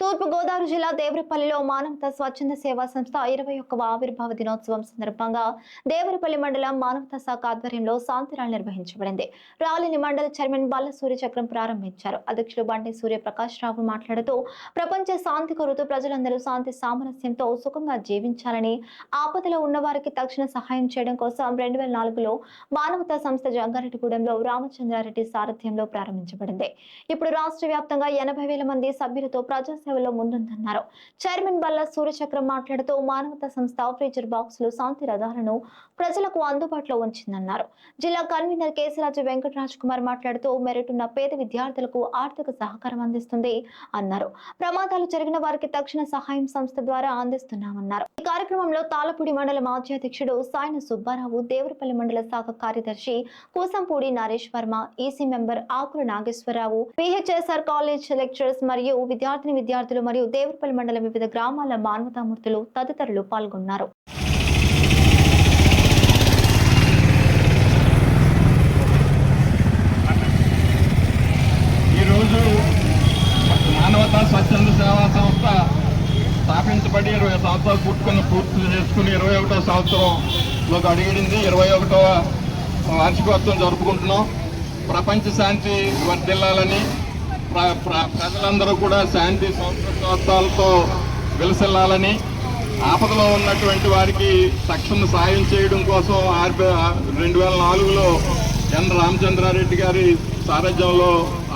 తూర్పుగోదావరి జిల్లా దేవరపల్లిలో మానవత స్వచ్ఛంద సేవా సంస్థ ఇరవై ఒక్కవ ఆవిర్భావ దినోత్సవం సందర్భంగా దేవరపల్లి మండలం మానవత శాఖ ఆధ్వర్యంలో శాంతి నిర్వహించబడింది. రాలిని మండల చైర్మన్ బాల సూర్య చక్రం ప్రారంభించారు. అధ్యక్షుడు బండి సూర్యప్రకాశ్ రావు మాట్లాడుతూ ప్రపంచ శాంతి కొరుతూ ప్రజలందరూ శాంతి సామరస్యంతో సుఖంగా జీవించాలని ఆపదలో ఉన్న వారికి తక్షణ సహాయం చేయడం కోసం రెండు వేల నాలుగులో మానవతా సంస్థ జంగారెడ్డిగూడెంలో రామచంద్రారెడ్డి సారథ్యంలో ప్రారంభించబడింది. ఇప్పుడు రాష్ట్ర వ్యాప్తంగా ఎనభై వేల మంది సభ్యులతో సేవలో ముందుందన్నారు. చైర్మన్ బల్ల సూర్యచక్రం మాట్లాడుతూ మానవతా సంస్థ ఫ్రీచర్ బాక్సులు శాంతి రథాలను ప్రజలకు అందుబాటులో ఉంచిందన్నారు. జిల్లా కన్వీనర్ కేసరాజు వెంకటరాజ్ కుమార్ మాట్లాడుతూ మెరుటున్న పేద విద్యార్థులకు ఆర్థిక సహకారం అందిస్తుంది అన్నారు. ప్రమాదాలు జరిగిన వారికి తక్షణ సహాయం సంస్థ ద్వారా అందిస్తున్నామన్నారు. ఈ కార్యక్రమంలో తాళపూడి మండల మాజీ అధ్యక్షుడు సాయన సుబ్బారావు దేవరపల్లి మండల శాఖ కార్యదర్శి Kusampudi Naresh Varma EC member Akula Nageswararao PHSR college lecturers మరియు విద్యార్థిని విద్యార్థులు మరియు దేవరపల్లి మండలం వివిధ గ్రామాల మానవతామూర్తులు తదితరులు పాల్గొన్నారు. ఈరోజు మానవతా స్వచ్ఛంద సేవా సంస్థ స్థాపించబడి ఇరవై సంవత్సరాలు పుట్టుకుని పూర్తి చేసుకుని ఇరవై ఒకటో సంవత్సరంలోకి అడిగింది ఇరవై ఒకటవ వార్షికోత్సవం జరుపుకుంటున్నాం. ప్రపంచ శాంతి వర్ధిల్లాలని ప్రజలందరూ కూడా శాంతి సంస్కృతోత్సవాలతో విలసిల్లాలని ఆపదలో ఉన్నటువంటి వారికి తక్షణ సాయం చేయడం కోసం ఆర్బి రెండు వేల నాలుగులో ఎన్. రామచంద్రారెడ్డి గారి సారథ్యంలో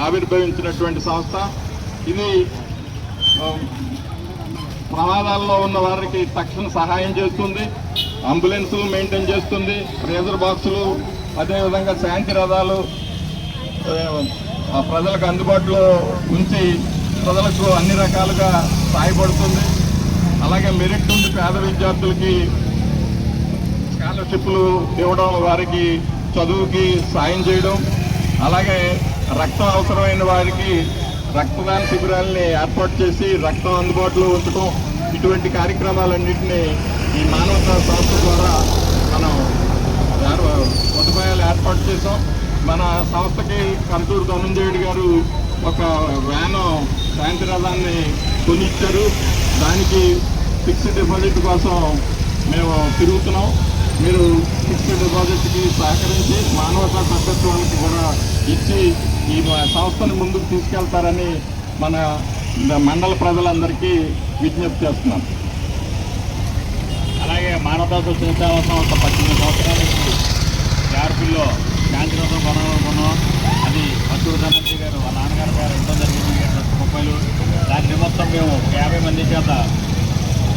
ఆవిర్భవించినటువంటి సంస్థ. ఇది ప్రమాదాల్లో ఉన్న వారికి తక్షణ సహాయం చేస్తుంది. అంబులెన్సులు మెయింటైన్ చేస్తుంది. ఫ్రేజర్ బాక్సులు అదేవిధంగా శాంతి రథాలు ప్రజలకు అందుబాటులో ఉంచి ప్రజలకు అన్ని రకాలుగా సహాయపడుతుంది. అలాగే మెరిట్ ఉంది పేద విద్యార్థులకి స్కాలర్షిప్లు ఇవ్వడం వారికి చదువుకి సాయం చేయడం అలాగే రక్తం అవసరమైన వారికి రక్తదాన శిబిరాలని ఏర్పాటు చేసి రక్తం అందుబాటులో ఉంచడం ఇటువంటి కార్యక్రమాలన్నింటినీ ఈ మానవతా సంస్థ ద్వారా మనం సదుపాయాలు ఏర్పాటు చేసాం మన సంస్థకి కంటూరు ధనుంజయుడు గారు ఒక వ్యాను శాంతి రథాన్ని కొనిచ్చారు. దానికి ఫిక్స్డ్ డిపాజిట్ కోసం మేము తిరుగుతున్నాం. మీరు ఫిక్స్డ్ డిపాజిట్కి సహకరించి మానవతా సభ్యత్వానికి కూడా ఇచ్చి ఈ సంస్థను ముందుకు తీసుకెళ్తారని మన మండల ప్రజలందరికీ విజ్ఞప్తి చేస్తున్నాం. అలాగే మానవతా స్వచ్ఛంద సంస్థ పద్దెనిమిది సంవత్సరాలు మేము యాభై మంది చేత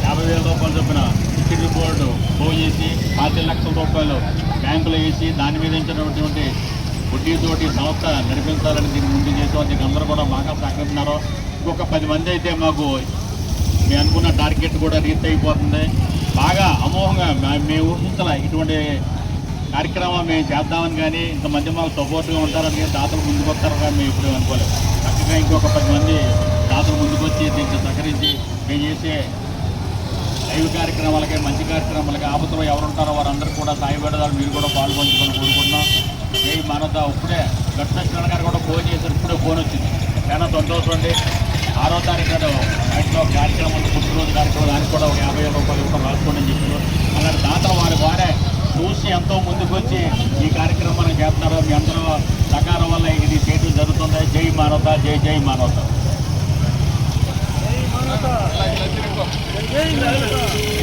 యాభై వేల రూపాయలు చొప్పున టికెట్ రిపోర్ట్ పోగు చేసి పాతి లక్షల రూపాయలు బ్యాంకులో వేసి దాని మీద ఇచ్చినటువంటి వడ్డీతోటి సంస్థ నడిపించాలని దీన్ని ముందు చేసాం దీనికి అందరూ కూడా బాగా సహకరిస్తున్నారు. ఇంకొక పది మంది అయితే మాకు మేము అనుకున్న టార్గెట్ కూడా రీచ్ అయిపోతుంది. బాగా అమోఘంగా మేము ఊహించాల ఇటువంటి కార్యక్రమం మేము చేద్దామని కానీ ఇంతమంది మాకు సపోర్ట్గా ఉంటారని దాతలు ముందుకు వస్తారని మేము ఇప్పుడు అనుకోలేదు. చక్కగా ఇంకొక పది మంది దాతలు ముందుకు వచ్చి దీనికి సహకరించి మేము చేసే లైవ్ కార్యక్రమాలకి మంచి కార్యక్రమాలకి ఆపదలో ఎవరుంటారో వారందరూ కూడా సాయపడదారు మీరు కూడా పాల్పంచుకొని కోరుకుంటున్నాం. ఏ మానవత. ఇప్పుడే లక్ష్మణ గారు కూడా ఫోన్ చేశారు. ఇప్పుడే ఫోన్ వచ్చింది. చాలా సంతోషం అండి ఆరో తారీఖు నైట్లో ఇంట్లో కార్యక్రమం పుట్టినరోజు కార్యక్రమం. దానికి కూడా ఒక యాభై వేల రూపాయలు కూడా రాసుకోండి అని చెప్పారు. అలాంటి దాంతో వారి వారే చూసి ఎంతో ముందుకు వచ్చి ఈ కార్యక్రమాన్ని చేస్తున్నారు. మీ అందరూ సకారం వల్ల ఇది చేయడం జరుగుతుంది. జై మానవత. జై జై మానవత. Thank you.